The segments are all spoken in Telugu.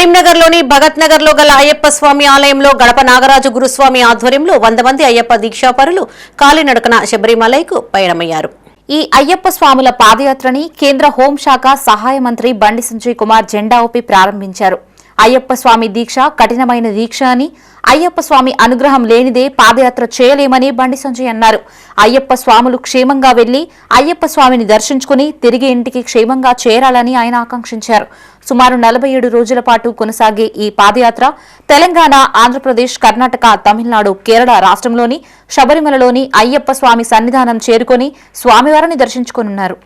కరీంనగర్లోని భగత్ నగర్లో గల అయ్యప్ప స్వామి ఆలయంలో గడప నాగరాజు గురుస్వామి ఆధ్వర్యంలో వంద మంది అయ్యప్ప దీక్షాపరులు కాలినడకన శబరిమలైకు పయనమయ్యారు. ఈ అయ్యప్ప స్వాముల పాదయాత్రని కేంద్ర హోంశాఖ సహాయ మంత్రి బండి సంజయ్ కుమార్ జెండా ఊపి ప్రారంభించారు. అయ్యప్ప స్వామి దీక్ష కఠినమైన దీక్ష అని అయ్యప్ప స్వామి అనుగ్రహం లేనిదే పాదయాత్ర చేయలేమని బండి సంజయ్ అన్నారు. అయ్యప్ప స్వాములు క్షేమంగా వెళ్ళి అయ్యప్ప స్వామిని దర్శించుకుని తిరిగి ఇంటికి క్షేమంగా చేరాలని ఆయన ఆకాంక్షించారు. సుమారు నలభై ఏడు రోజుల పాటు కొనసాగే ఈ పాదయాత్ర తెలంగాణ ఆంధ్రప్రదేశ్ కర్ణాటక తమిళనాడు కేరళ రాష్ట్రంలోని శబరిమలలోని అయ్యప్ప స్వామి సన్నిధానం చేరుకొని స్వామివారిని దర్శించుకోనున్నారు.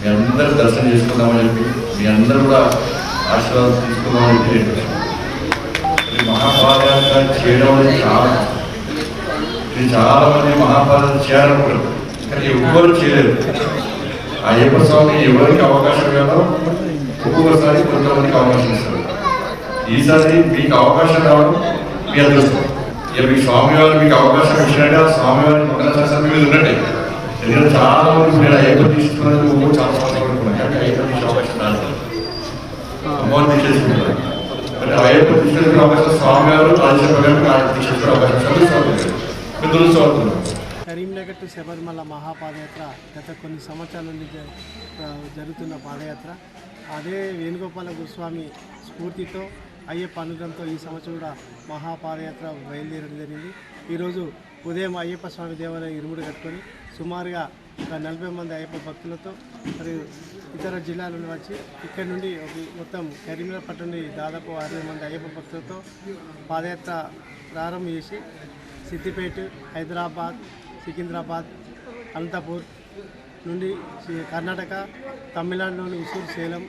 మీ అందరూ దర్శనం చేసుకుందామని చెప్పి మీ అందరూ కూడా ఆశీర్వాదం తీసుకుందామని మహాభారత చేయడం అనేది చాలా చాలా మంది మహాభారతం చేయాలనుకోరు కానీ ఎవ్వరు చేయలేరు. అయ్యప్ప స్వామి ఎవరికి అవకాశం ఇవ్వాలో ఒక్కొక్కసారి కొంతమందికి అవకాశం ఇస్తారు. ఈసారి మీకు అవకాశం రావడం మీ అదృష్టం. ఇక మీ స్వామి వారు మీకు అవకాశం ఇచ్చినట్టు ఆ స్వామి వారి మంగళశాస్త్రం మీద ఉన్నట్టే. ఎందుకంటే చాలా మంది మీరు అయ్యప్ప తీసుకున్నది చాలా అవకాశం స్వామి అవకాశం కరీంనగర్ టు శబరిమల మహాపాదయాత్ర గత కొన్ని సంవత్సరాల నుండి జరుగుతున్న పాదయాత్ర. అదే వేణుగోపాల గురుస్వామి స్ఫూర్తితో అయ్యప్ప అనుగ్రహంతో ఈ సంవత్సరం కూడా మహాపాదయాత్ర బయలుదేరడం జరిగింది. ఈరోజు ఉదయం అయ్యప్ప స్వామి దేవాలయం ఇరుముడు కట్టుకొని సుమారుగా ఒక నలభై మంది అయ్యప్ప భక్తులతో మరియు ఇతర జిల్లాల నుండి వచ్చి ఇక్కడ నుండి ఒక మొత్తం కరీంనగర్ పట్టణం నుండి దాదాపు అరవై మంది అయ్యప్ప భక్తులతో పాదయాత్ర ప్రారంభం చేసి సిద్దిపేట హైదరాబాద్ సికింద్రాబాద్ అనంతపూర్ నుండి కర్ణాటక తమిళనాడులోని ఉసూరు సేలం